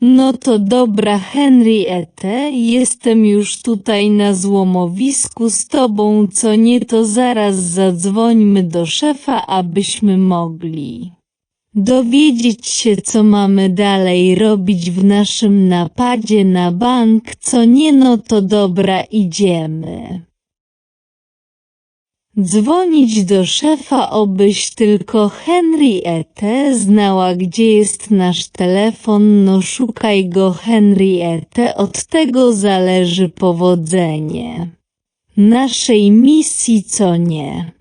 No to dobra Henriette, jestem już tutaj na złomowisku z tobą, co nie to zaraz zadzwońmy do szefa, abyśmy mogli dowiedzieć się, co mamy dalej robić w naszym napadzie na bank, co nie no to dobra idziemy. Dzwonić do szefa, obyś tylko Henriette znała, gdzie jest nasz telefon, no szukaj go Henriette, od tego zależy powodzenie naszej misji, co nie.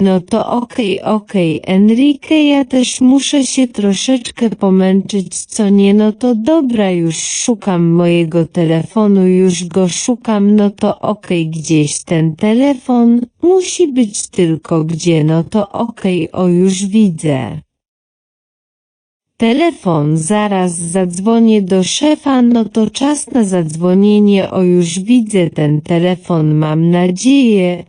No to okej, okej, Enrique, ja też muszę się troszeczkę pomęczyć, co nie, no to dobra, już szukam mojego telefonu, już go szukam, no to okej, gdzieś ten telefon, musi być tylko gdzie, no to okej, o już widzę. Telefon, zaraz zadzwonię do szefa, no to czas na zadzwonienie, o już widzę ten telefon, mam nadzieję,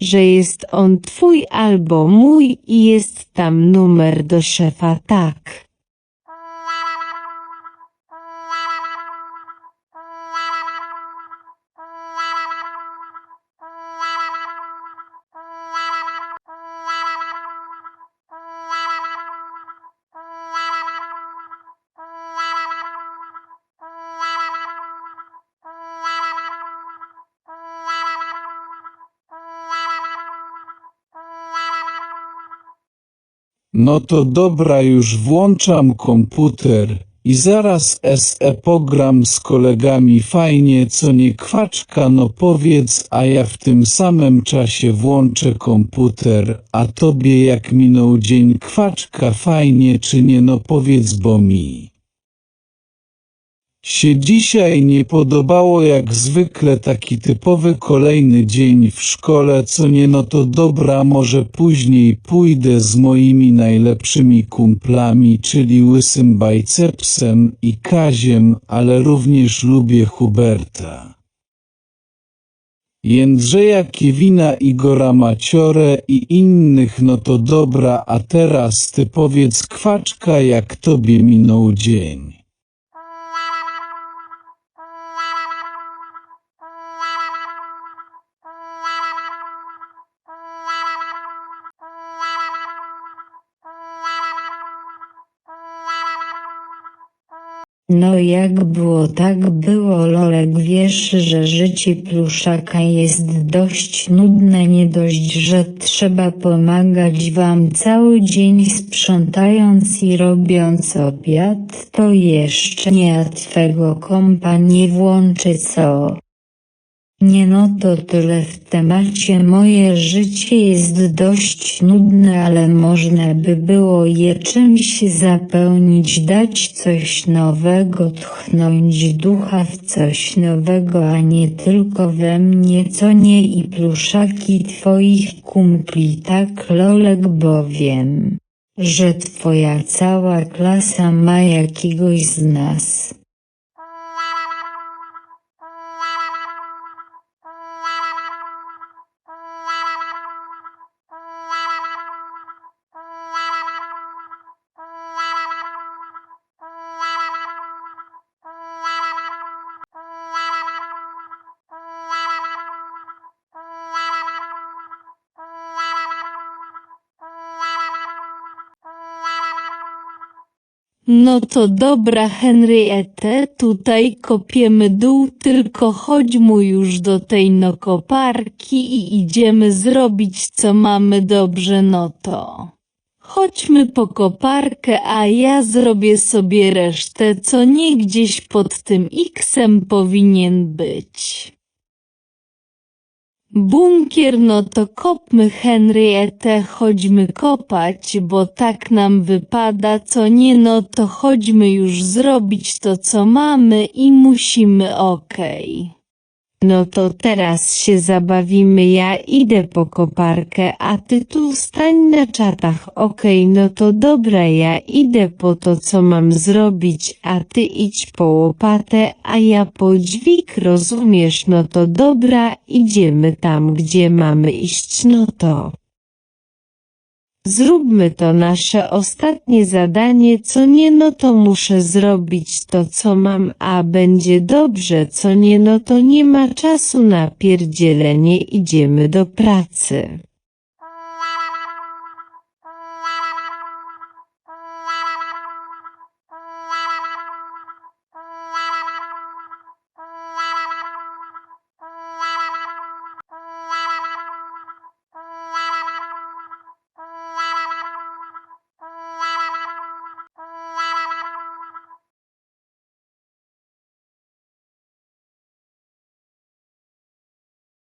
że jest on twój albo mój i jest tam numer do szefa, tak. No to dobra, już włączam komputer i zaraz SE pogram z kolegami. Fajnie, co nie kwaczka, no powiedz, a ja w tym samym czasie włączę komputer, a tobie jak minął dzień kwaczka fajnie czy nie, no powiedz, bo mi się dzisiaj nie podobało jak zwykle taki typowy kolejny dzień w szkole, co nie no to dobra, może później pójdę z moimi najlepszymi kumplami, czyli Łysym Bajcepsem i Kaziem, ale również lubię Huberta. Jędrzeja Kiewina, Igora Maciorę i innych no to dobra, a teraz ty powiedz kwaczka jak tobie minął dzień. No jak było tak było Lolek wiesz, że życie pluszaka jest dość nudne nie dość, że trzeba pomagać wam cały dzień sprzątając i robiąc obiad, to jeszcze nie a twego kompa nie włączy co? Nie no to tyle w temacie moje życie jest dość nudne, ale można by było je czymś zapełnić, dać coś nowego, tchnąć ducha w coś nowego, a nie tylko we mnie, co nie i pluszaki twoich kumpli, tak Lolek bowiem, że twoja cała klasa ma jakiegoś z nas. No to dobra Henriette, tutaj kopiemy dół, tylko chodź mu już do tej no koparki i idziemy zrobić co mamy dobrze no to. Chodźmy po koparkę, a ja zrobię sobie resztę, co nie gdzieś pod tym X-em powinien być. Bunkier no to kopmy Henriette, chodźmy kopać, bo tak nam wypada, co nie no to chodźmy już zrobić to co mamy i musimy okej. No to teraz się zabawimy, ja idę po koparkę, a ty tu stań na czatach, okej, no to dobra, ja idę po to, co mam zrobić, a ty idź po łopatę, a ja po dźwig, rozumiesz, no to dobra, idziemy tam, gdzie mamy iść, no to. Zróbmy to nasze ostatnie zadanie, co nie no to muszę zrobić to co mam, a będzie dobrze, co nie no to nie ma czasu na pierdzielenie, idziemy do pracy.